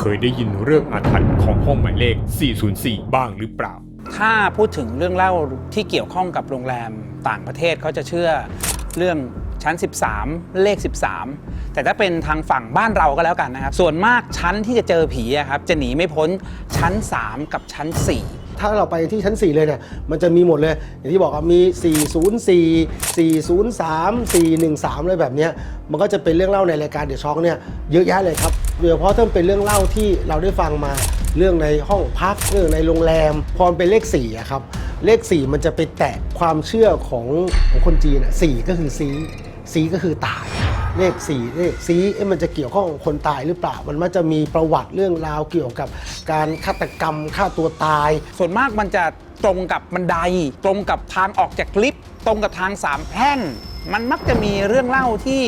เคยได้ยินเรื่องอาถรรพ์ของห้องหมายเลข 404 บ้างหรือเปล่า ถ้าพูดถึงเรื่องเล่าที่เกี่ยวข้องกับโรงแรมต่างประเทศเขาจะเชื่อเรื่องชั้น 13 เลข 13 แต่ถ้าเป็นทางฝั่งบ้านเราก็แล้วกันนะครับ ส่วนมากชั้นที่จะเจอผีอะครับจะหนีไม่พ้นชั้น 3 กับชั้น 4ถ้าเราไปที่ชั้น 4 เลยเนี่ย มันจะมีหมดเลย อย่างที่บอกว่ามี 404 403 413 อะไรแบบเนี้ยมันก็จะเป็นเรื่องเล่าในรายการเด e s ช็อ k เนี่ย เยอะแยะเลยครับ โดยเฉพาะถ้าเป็นเรื่องเล่าที่เราได้ฟังมาเรื่องในห้องพักเรื่องในโรงแรมพอเป็นเลข4อะครับเลข 4 มันจะไปแตะความเชื่อของของคนจีนอะ4ก็คือซีซีก็คือตาย เลข4เลขซีเอ๊ะมันจะเกี่ยวข้องคนตายหรือเปล่า มันมักจะมีประวัติเรื่องราวเกี่ยวกับการฆาตกรรมฆ่าตัวตาย ส่วนมากมันจะตรงกับบันได ตรงกับทางออกจากลิฟต์ตรงกับทางสามแพร่ง มันมักจะมีเรื่องเล่าที่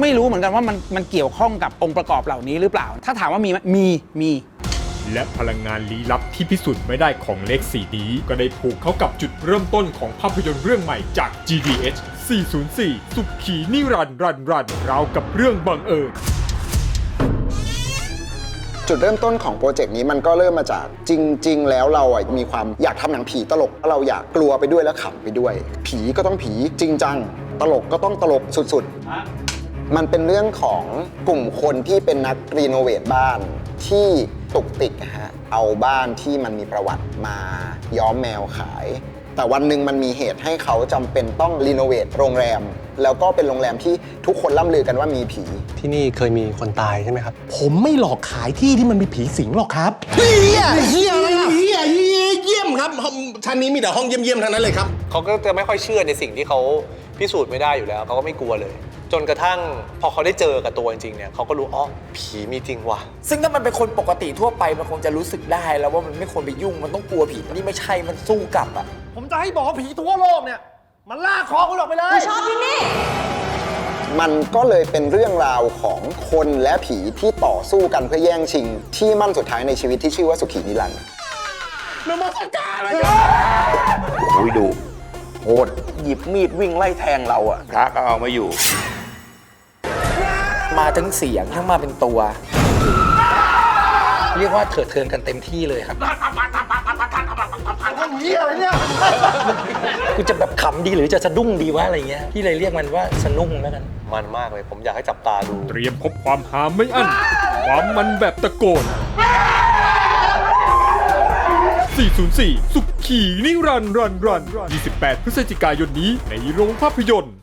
ไม่รู้เหมือนกันว่ามันมันเกี่ยวข้องกับองค์ประกอบเหล่านี้หรือเปล่า ถ้าถามว่ามีไหมมีมี และพลังงานลี้ลับที่พิสูจน์ไม่ได้ของเลข4นี้ ก็ได้ผูกเข้ากับจุดเริ่มต้นของภาพยนตร์เรื่องใหม่จาก GDH 404 สุขีนิรันดร์รันรันราวกับเรื่องบังเอิญ จุดเริ่มต้นของโปรเจกต์นี้มันก็เริ่มมาจากจริง ๆ แล้วเราอะมีความอยากทำหนังผีตลกเราอยากกลัวไปด้วยและขำไปด้วย ผีก็ต้องผีจริงจัง ตลกก็ต้องตลกสุดๆ มันเป็นเรื่องของกลุ่มคนที่เป็นนักรีโนเวทบ้านที่ตุกติกอะฮะเอาบ้านที่มันมีประวัติมาย้อมแมวขาย แต่วันหนึ่งมันมีเหตุให้เขาจำเป็นต้องรีโนเวทโรงแรม แล้วก็เป็นโรงแรมที่ทุกคนล่ำลือกันว่ามีผี ที่นี่เคยมีคนตายใช่ไหมครับ ผมไม่หลอกขายที่ที่มันมีผีสิงหรอกครับ เฮียเฮียอะไรอะเฮียเฮียเยี่ยมครับห้องชั้นนี้มีแต่ห้องเยี่ยมๆทั้งนั้นเลยครับ เขาก็จะไม่ค่อยเชื่อในสิ่งที่เขาพิสูจน์ไม่ได้อยู่แล้ว เขาก็ไม่กลัวเลย จนกระทั่งพอเขาได้เจอกับตัวจริงๆเนี่ยเขาก็รู้อ๋อผีมีจริงว่ะ ซึ่งถ้ามันเป็นคนปกติทั่วไปมันคงจะรู้สึกได้แล้วว่ามันไม่ควรไปยุ่งมันต้องกลัวผีนี่ไม่ใช่มันสู้กลับอะผมจะให้บอกว่าผีทั่วโลกเนี่ย มันล่าคอคุณออกไปเลย ชอบที่นี่ มันก็เลยเป็นเรื่องราวของคนและผีที่ต่อสู้กันเพื่อแย่งชิง ที่มั่นสุดท้ายในชีวิตที่ชื่อว่าสุขีนิรันดร์อุ้ยดูโหดหยิบมีดวิ่งไล่แทงเราอะพระก็เอาไมาอยู่ มาทั้งเสียงทั้งมาเป็นตัว เรียกว่าเถิดเทินกันเต็มที่เลยครับกูจะแบบขำดีหรือจะสะดุ้งดีวะอะไรเงี้ยพี่เลยเรียกมันว่าสนุ่งแล้วกันมันมากเลย ผมอยากให้จับตาดู เตรียมพบความหาไม่อั้น ความมันแบบตะโกน 404 สุขีนิรันดร์รันรัน 28 พฤศจิกายนนี้ในโรงภาพยนตร์